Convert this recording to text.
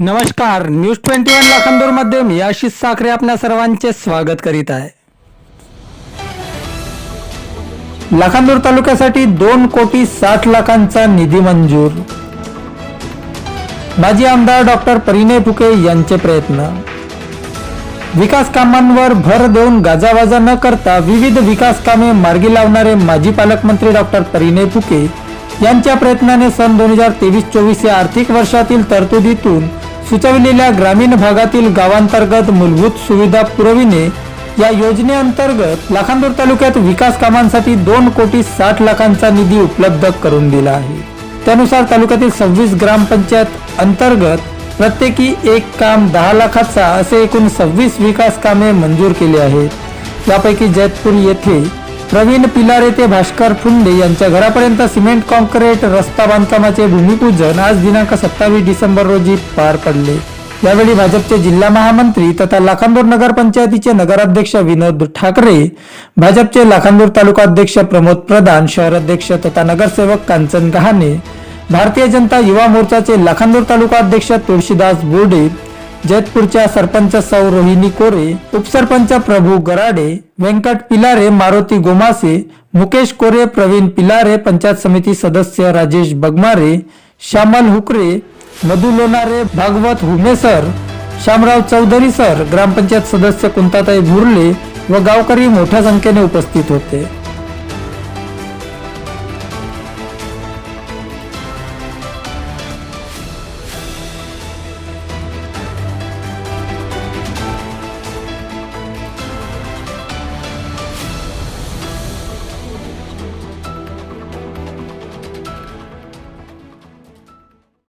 नमस्कार news twenty one लाखांदूरमध्ये मी आशिष साखरे आपल्या सर्वांचे स्वागत करीत आहे. लाखांदूर तालुक्यासाठी दोन कोटी साठ लाखांचा निधी मंजूर. माजी आमदार डॉक्टर परिणय फुके यांचे प्रयत्न. विकास कामांवर भर देऊन गाजावाजा न करता विविध विकास कामे मार्गी लावणारे माजी पालकमंत्री डॉक्टर परिणय फुके यांच्या प्रयत्नाने सन दोन हजार तेवीस चोवीस या आर्थिक वर्षातील तरतुदीतून सुचविलेल्या ग्रामीण भागातील गावांतर्गत मूलभूत सुविधा पुरविणे या योजनेअंतर्गत लाखांदूर तालुक्यात विकास कामांसाठी दोन कोटी साठ लाखांचा निधी उपलब्ध करून दिला आहे. त्यानुसार तालुक्यातील सव्वीस ग्रामपंचायत अंतर्गत प्रत्येकी एक काम दहा लाखाचा असे एकूण सव्वीस विकास कामे मंजूर केली आहेत. यापैकी जैतपूर येथे प्रवीण पिलारे ते भास्कर फुंडे यांच्या घरापर्यंत सिमेंट कॉन्क्रीट रस्ता बांधकामाचे भूमिपूजन आज दिनांक सत्तावीस डिसेंबर रोजी पार पडले. यावेळी भाजपचे जिल्हा महामंत्री तथा लाखांदूर नगर पंचायतीचे नगराध्यक्ष विनोद ठाकरे भाजपचे लाखांदूर तालुका अध्यक्ष प्रमोद प्रधान शहर अध्यक्ष तथा नगरसेवक कांचन गहाणे भारतीय जनता युवा मोर्चाचे लाखांदूर तालुका अध्यक्ष तुळशीदास बोर्डे जैतपूरच्या सरपंच सौ रोहिणी कोरे उपसरपंच प्रभू गराडे व्यंकट पिलारे मारुती गोमासे मुकेश कोरे प्रवीण पिलारे पंचायत समिती सदस्य राजेश बगमारे श्यामल हुकरे मधु लोणारे भागवत हुमेसर श्यामराव चौधरी सर ग्रामपंचायत सदस्य कुंताताई भुरले व गावकरी मोठ्या संख्येने उपस्थित होते.